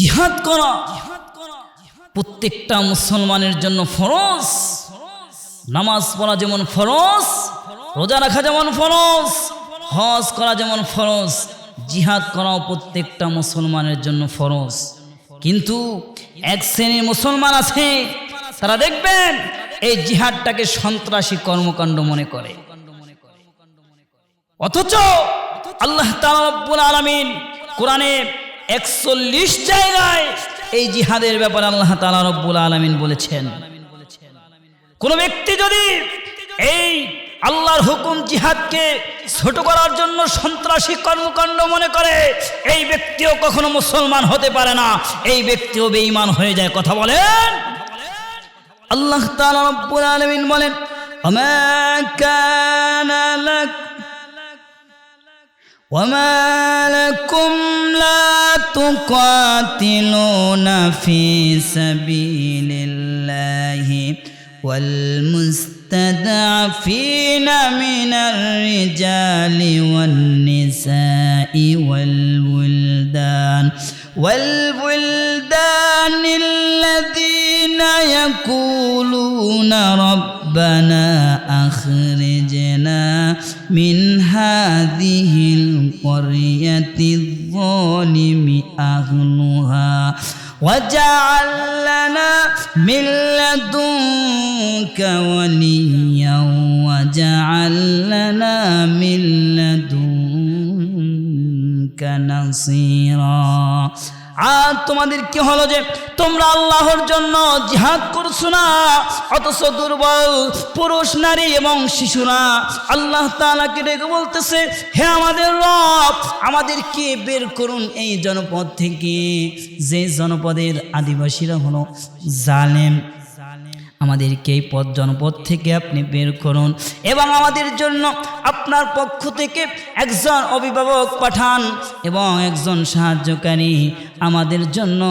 জিহাদ করা। প্রত্যেকটা মুসলমানের জন্য ফরজ। নামাজ পড়া যেমন ফরজ, রোজা রাখা যেমন ফরজ, হজ করা যেমন ফরজ, জিহাদ করাও প্রত্যেকটা মুসলমানের জন্য ফরজ। কিন্তু এক শ্রেণির মুসলমান আছে, তারা দেখবেন এই জিহাদটাকে সন্ত্রাসী কর্মকাণ্ড মনে করে। অথচ আল্লাহ তালাবুল আলমিন কোরআনে একচল্লিশ জায়গায় এই জিহাদের ব্যাপারে আল্লাহ তালা রব্বুল আলমিন বলেছেন। কোন ব্যক্তি যদি এই আল্লাহর হুকুম জিহাদকে ছোট করার জন্য সন্ত্রাসী কর্মকাণ্ড মনে করে, এই ব্যক্তিও কখনো মুসলমান হতে পারে না। এই ব্যক্তিও বেঈমান হয়ে যায়, কথা বলেন? আল্লাহ তাআলা রব্বুল আলামিন বলেন আমা কানা লাক ওয়া মা تقاتلون في سبيل الله والمستضعفين من الرجال والنساء والولدان والولدان الذين يقولون ربنا أخرجنا من هذه القرية الظالم أهلها. وجعل لنا من لدنك وليا وجعل لنا من لدنك আর তোমাদের কি হলো যে তোমরা আল্লাহর জন্য জিহাদ করছ না? অথচ দুর্বল পুরুষ, নারী এবং শিশুরা আল্লাহ তাআলাকে ডেকে বলতেছে, হে আমাদের রব আমাদেরকে বের করুন এই জনপদ থেকে? যে জনপদের আদিবাসীরা হলো জালেম আমাদেরকে এই পথ জনপদ থেকে আপনি বের করুন এবং আমাদের জন্য আপনার পক্ষ থেকে একজন অভিভাবক পাঠান এবং একজন সাহায্যকারী আমাদের জন্য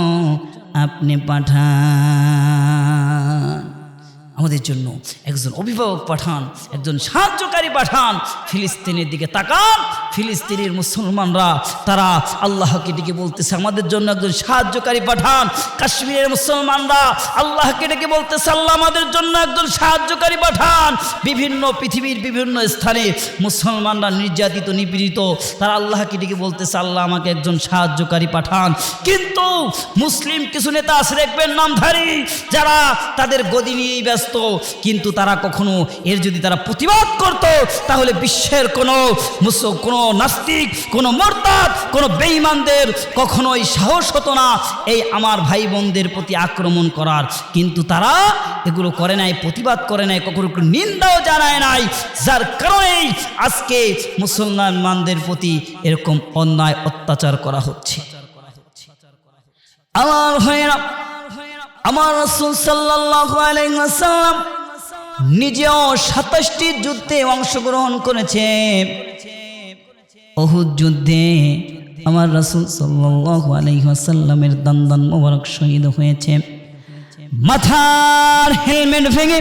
আপনি পাঠান। আমাদের জন্য একজন অভিভাবক পাঠান, একজন সাহায্যকারী পাঠান, ফিলিস্তিনের দিকে তাকান, ফিলিস্তিনের মুসলমানরা, তারা আল্লাহকে ডেকে বলতেছে, আমাদের জন্য একজন সাহায্যকারী পাঠান। কাশ্মীরের মুসলমানরা আল্লাহকে ডেকে বলতেছে, আল্লাহ আমাদের জন্য একজন সাহায্যকারী পাঠান। বিভিন্ন পৃথিবীর বিভিন্ন স্থানে মুসলমানরা নির্যাতিত, নিপীড়িত, তারা আল্লাহকে ডেকে বলতেছে, আল্লাহ আমাকে একজন সাহায্যকারী পাঠান। কিন্তু মুসলিম কিছু নেতা আছে, দেখবেন নামধারী, যারা তাদের গদি নিয়েই ব্যস্ত কিন্তু তারা কখনো এর যদি তারা প্রতিবাদ করত, তাহলে বিশ্বের কোনো মুস- কোনো নাস্তিক, কোনো মোরতাদ, কোনো বেঈমানদের কখনোই সাহস হতো না এই আমার ভাই বোনদের প্রতি আক্রমণ করার। কিন্তু তারা এগুলো করে নাই, প্রতিবাদ করে নাই, কখনো নিন্দাও জানায় নাই, যার কারণেই আজকে মুসলমানদের প্রতি এরকম অন্যায় অত্যাচার করা হচ্ছে। আমার ভাইয়েরা আমার রসুল ওয়াসাল্লাম নিজেও সাতাশটি যুদ্ধে অংশগ্রহণ করেছে অহুদ যুদ্ধে আমার রসুল সাল্লাল্লাহু আলাইহি ওয়াসাল্লামের দান মোবারক শহীদ হয়েছে। মাথার হেলমেট ভেঙে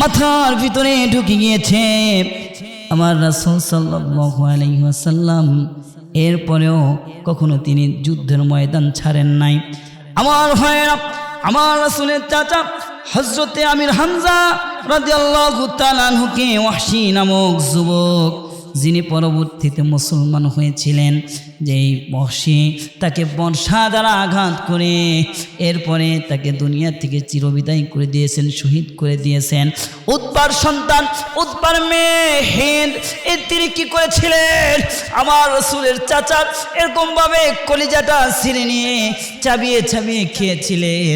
মাথার ভিতরে ঢুকে গিয়েছে। আমার রাসূল আলাইহি এরপরেও কখনো তিনি যুদ্ধের ময়দান ছাড়েন নাই। আমার ভাইয়েরা আমার রাসুলের চাচা হজরতে আমির হামজা রাজি আল্লাহ আনহুকে ওয়াসি নামক যুবক যিনি পরবর্তীতে মুসলমান হয়েছিলেন, যেই বর্ষে তাকে বর্ষা দ্বারা আঘাত করে, এরপরে তাকে দুনিয়া থেকে চিরবিদায় করে দিয়েছেন, শহীদ করে দিয়েছেন। উৎপার সন্তান, উৎপার মেয়ে হেন এ তিনি কি করেছিলেন? আমার রসুলের চাচার এরকমভাবে কলিজাটা ছিঁড়ে নিয়ে চাবিয়ে চাবিয়ে খেয়েছিলেন।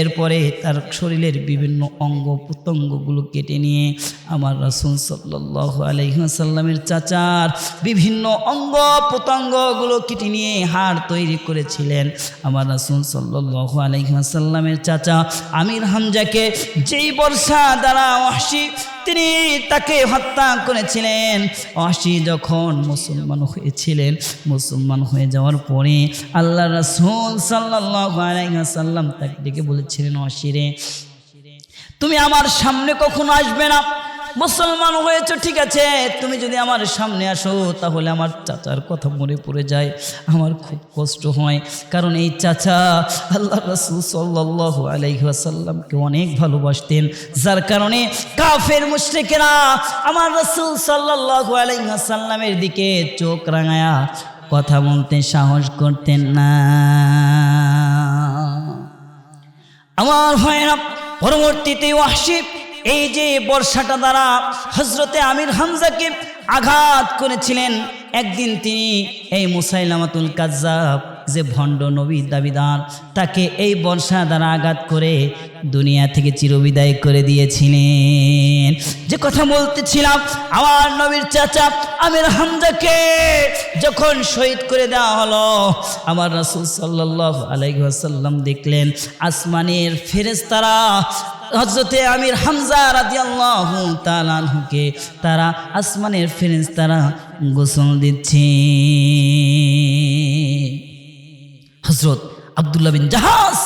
এরপরে তার শরীরের বিভিন্ন অঙ্গ প্রত্যঙ্গগুলো কেটে নিয়ে আমার রসুল সাল্লাহ আলহিহাসাল্লামের চাচার বিভিন্ন অঙ্গ প্রত্যঙ্গগুলো কেটে নিয়ে হাড় তৈরি করেছিলেন আমার রসুল সাল্লাহ আলহিহাসাল্লামের চাচা আমির হামজাকে। যেই বর্ষা দ্বারা ওয়াসি তিনি তাকে হত্যা করেছিলেন। অসি যখন মুসলমান হয়েছিলেন, মুসলমান হয়ে যাওয়ার পরে আল্লাহ রসুল সাল্লাহ আলাইসাল্লাম তাকে ডেকে বলেছিলেন অসিরে তুমি আমার সামনে কখনো আসবে না। মুসলমান হয়েছে, ঠিক আছে। তুমি যদি আমার সামনে আসো, তাহলে আমার চাচার কথা মনে পড়ে যায়। আমার খুব কষ্ট হয়। কারণ এই চাচা আল্লাহ রসুল সাল্লাহ আলাইসাল্লামকে অনেক ভালোবাসতেন। যার কারণে কাফের মুশ্রিকেরা আমার রসুল সাল্লাহ আলাইসাল্লামের দিকে চোখ রাঙায়া কথা বলতে সাহস করতেন না। আমার হয় না পরবর্তীতে ওয়াসিফ এই যে বর্ষাটা দ্বারা হজরতে আমির হামজাকে আঘাত করেছিলেন, একদিন তিনি এই মুসাইলামাতুল কাজ্জাব, যে ভণ্ড নবী দাবিদার, তাকে এই বর্ষা দ্বারা আঘাত করে দুনিয়া থেকে চিরবিদায় করে দিয়েছিলেন। যে কথা বলতেছিলাম, আমার নবীর চাচা আমির হামজাকে যখন শহীদ করে দেওয়া হলো, আমার রাসুল সাল্লাহ আলাইসাল্লাম দেখলেন, আসমানের ফেরেস্তারা হজরতে আমির হামজা রাদিয়াল্লাহ তালানহুকে তারা আসমানের ফেরেস তারা গোসল দিচ্ছে। হজরত আবদুল্লাহ বিন জাহাজ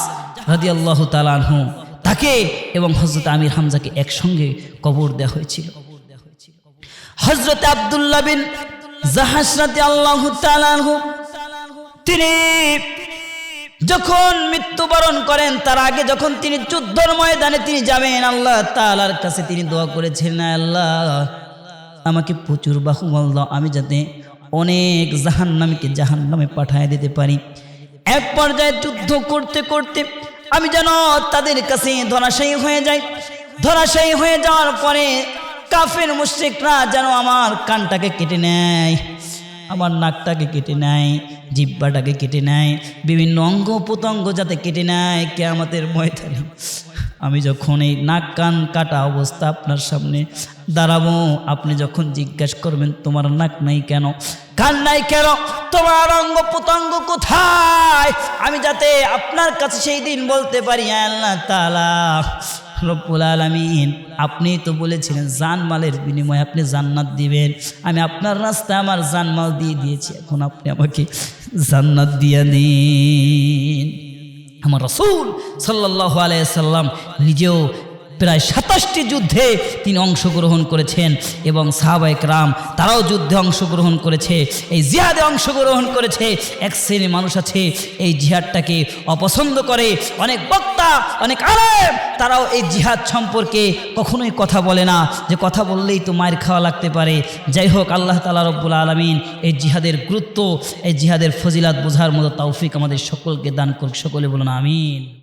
রাদিয়াল্লাহ তালানহু তাকে এবং হজরত আমির হামজাকে একসঙ্গে কবর দেওয়া হয়েছিল। হজরত আবদুল্লাহ বিন জাহাজ রাদিয়াল্লাহু তালানহু তিনি যখন মৃত্যুবরণ করেন, তার আগে যখন তিনি যুদ্ধর ময়দানে তিনি যাবেন, আল্লাহ তালার কাছে তিনি দোয়া করেছেন আল্লাহ, আমাকে প্রচুর বাহুবল দাও, আমি যাতে অনেক জাহান নামীকে জাহান নামে পাঠায় দিতে পারি। এক পর্যায়ে যুদ্ধ করতে করতে আমি যেন তাদের কাছে ধরাশায়ী হয়ে যাই। ধরাশায়ী হয়ে যাওয়ার পরে কাফের মুশ্রিকরা যেন আমার কানটাকে কেটে নেয়। আমার নাকটাকে কেটে নেয়, জিব্বাটাকে কেটে নেয়, বিভিন্ন অঙ্গ প্রত্যঙ্গ যাতে কেটে নেয় আমাদের ময়দানে। আমি যখন এই নাক কান কাটা অবস্থা আপনার সামনে দাঁড়াবো, আপনি যখন জিজ্ঞাসা করবেন, তোমার নাক নাই কেন? কান নাই কেন? তোমার অঙ্গ প্রত্যঙ্গ কোথায়? আমি যাতে আপনার কাছে সেই দিন বলতে পারি, আল্লাহ তালা রব্বুল আলমিন আপনি তো বলেছিলেন জানমালের বিনিময়ে আপনি জান্নাত দিবেন। আমি আপনার রাস্তায় আমার জানমাল দিয়ে দিয়েছি, এখন আপনি আমাকে জান্নাত দিয়ে নিন আমার রসুল সাল্লাহ আলাইসাল্লাম নিজেও প্রায় সাতাশটি যুদ্ধে তিনি অংশগ্রহণ করেছেন এবং সাহাবায়ক রাম তারাও যুদ্ধে অংশগ্রহণ করেছে। এই জিহাদে অংশগ্রহণ করেছে। এক শ্রেণি মানুষ আছে, এই জিহাদটাকে অপছন্দ করে। অনেক বক্তা, অনেক আলেম, তারাও এই জিহাদ সম্পর্কে কখনোই কথা বলে না। যে কথা বললেই তো মায়ের খাওয়া লাগতে পারে। যাই হোক, আল্লাহ তালা রব্বুল আলমিন এই জিহাদের গুরুত্ব, এই জিহাদের ফজিলাত বোঝার মতো তৌফিক আমাদের সকলকে দান করুক। সকলে বলুন, আমিন।